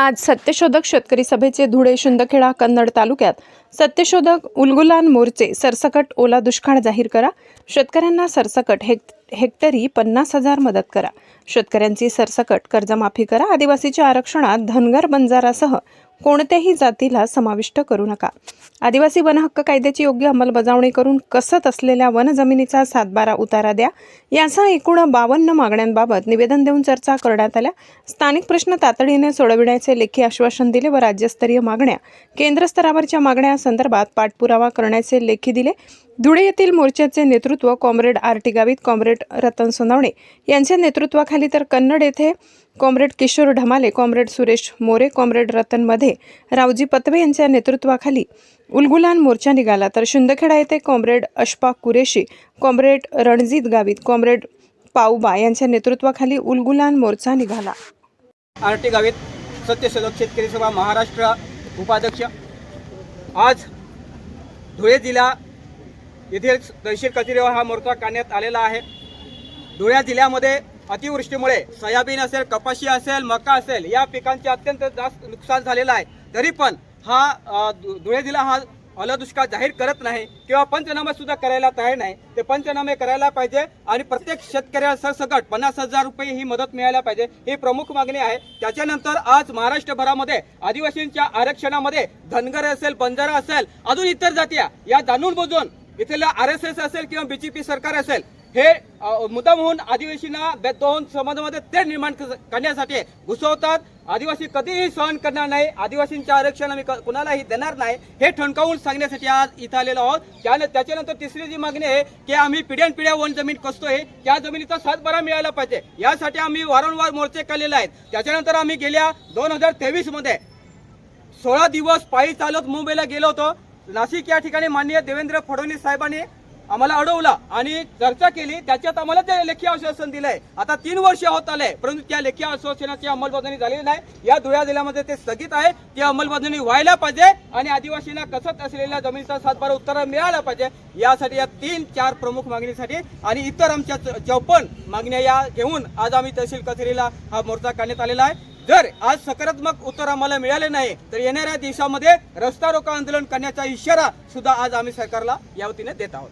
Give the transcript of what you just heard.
आज सत्यशोधक शेतकरी सभेचे धुळे शिंदखेडा कन्नड तालुक्यात सत्यशोधक उलगुलान मोर्चे सरसकट ओला दुष्काळ जाहीर करा. शेतकऱ्यांना सरसकट हेक हेक्टरी पन्नास हजार मदत करा. शेतकऱ्यांची सरसकट कर्जमाफी करा. आदिवासीच्या आरक्षणात धनगर बंजारासह कोणत्याही जातीला समाविष्ट करू नका. आदिवासी वनहक्क कायद्याची योग्य अंमलबजावणी करून कसत असलेल्या वनजमिनीचा सातबारा उतारा द्या. यासह एकूण बावन्न मागण्यांबाबत निवेदन देऊन चर्चा करण्यात आल्या. स्थानिक प्रश्न तातडीने सोडविण्याचे लेखी आश्वासन दिले व राज्यस्तरीय मागण्या केंद्र स्तरावरच्या मागण्या संदर्भात पाठपुरावा करण्याचे लेखी दिले. धुळे येथील मोर्चाचे नेतृत्व comrade R T Gavit comrade Ratan Sonawane यांच्या नेतृत्वाखाली तर कन्नड येथे comrade Kishor Dhamale comrade Suresh More comrade रतनमध्ये Raoji Patwe यांच्या नेतृत्वाखाली उलगुलान मोर्चा निघाला. तर शिंदखेडा येथे comrade Ashfaq Qureshi comrade Ranjit Gavit comrade Pauba यांच्या नेतृत्वाखाली उलगुलान मोर्चा निघाला. आरटी गावित सत्यशोधक शेतकरी सभा महाराष्ट्र उपाध्यक्ष. आज धुळे जिल्हा येथील तहसील कचेरीवर हा मोर्चा काढण्यात आलेला आहे. धुळे जिल्ह्यामध्ये अतिवृष्टीमुळे सोयाबीन असेल कपाशी असेल मका असेल या पिकांचे अत्यंत जास्त नुकसान झालेलं आहे. तरी पण हा धुळे जिल्हा हा ओला दुष्काळ जाहीर करत नाही किंवा पंचनामे सुद्धा करायला तयार नाही. ते पंचनामे करायला पाहिजे आणि प्रत्येक शेतकऱ्याला सरसकट पन्नास हजार रुपये ही मदत मिळायला पाहिजे ही प्रमुख मागणी आहे. त्याच्यानंतर आज महाराष्ट्रभरामध्ये आदिवासींच्या आरक्षणामध्ये धनगर असेल बंजारा असेल अजून इतर जाती या. जाणून बुजून इथल्या आर एस एस असेल किंवा बीजेपी सरकार असेल हे मुद्दामहून होऊन आदिवासींना बे- दोन समाजामध्ये ते निर्माण क- करण्यासाठी घुसवतात. आदिवासी कधीही सहन करणार नाही. आदिवासींचे आरक्षण आम्ही क- कुणालाही देणार नाही. हे ठणकावून सांगण्यासाठी आज इथं आलेलो आहोत. त्याने त्याच्यानंतर तिसरी जी मागणी आहे की आम्ही पिढ्यान पिढ्या वन जमीन कसतोय त्या जमिनीचा सातबारा मिळायला पाहिजे. यासाठी आम्ही वारंवार मोर्चे काढलेले आहेत. त्याच्यानंतर आम्ही गेल्या दोन हजार तेवीसमध्ये सोळा दिवस पायी चालत मुंबईला गेलो होतो. नाशिक या ठिकाणी माननीय देवेंद्र फडणवीस साहेबांनी आम्हाला अडवला आणि चर्चा केली. त्याच्यात आम्हाला ते लेखी आश्वासन दिलंय. आता तीन वर्ष होत आले परंतु त्या लेखी आश्वासनाची अंमलबजावणी झालेली नाही. या धुळ्या जिल्ह्यामध्ये ते स्थगित आहे. ती अंमलबजावणी व्हायला पाहिजे आणि आदिवासींना कसत असलेल्या जमिनीचा सातबारा उत्तर मिळाला पाहिजे. यासाठी या तीन चार प्रमुख मागणीसाठी आणि इतर आमच्या चौपन्न मागण्या या घेऊन आज आम्ही तहसील कचेरीला हा मोर्चा काढण्यात आलेला आहे. जर आज सकारात्मक उत्तर आम्हाला मिळाले नाही तर येणाऱ्या दिवसामध्ये रस्ता रोको आंदोलन करण्याचा इशारा सुद्धा आज आम्ही सरकारला या वतीने देत आहोत.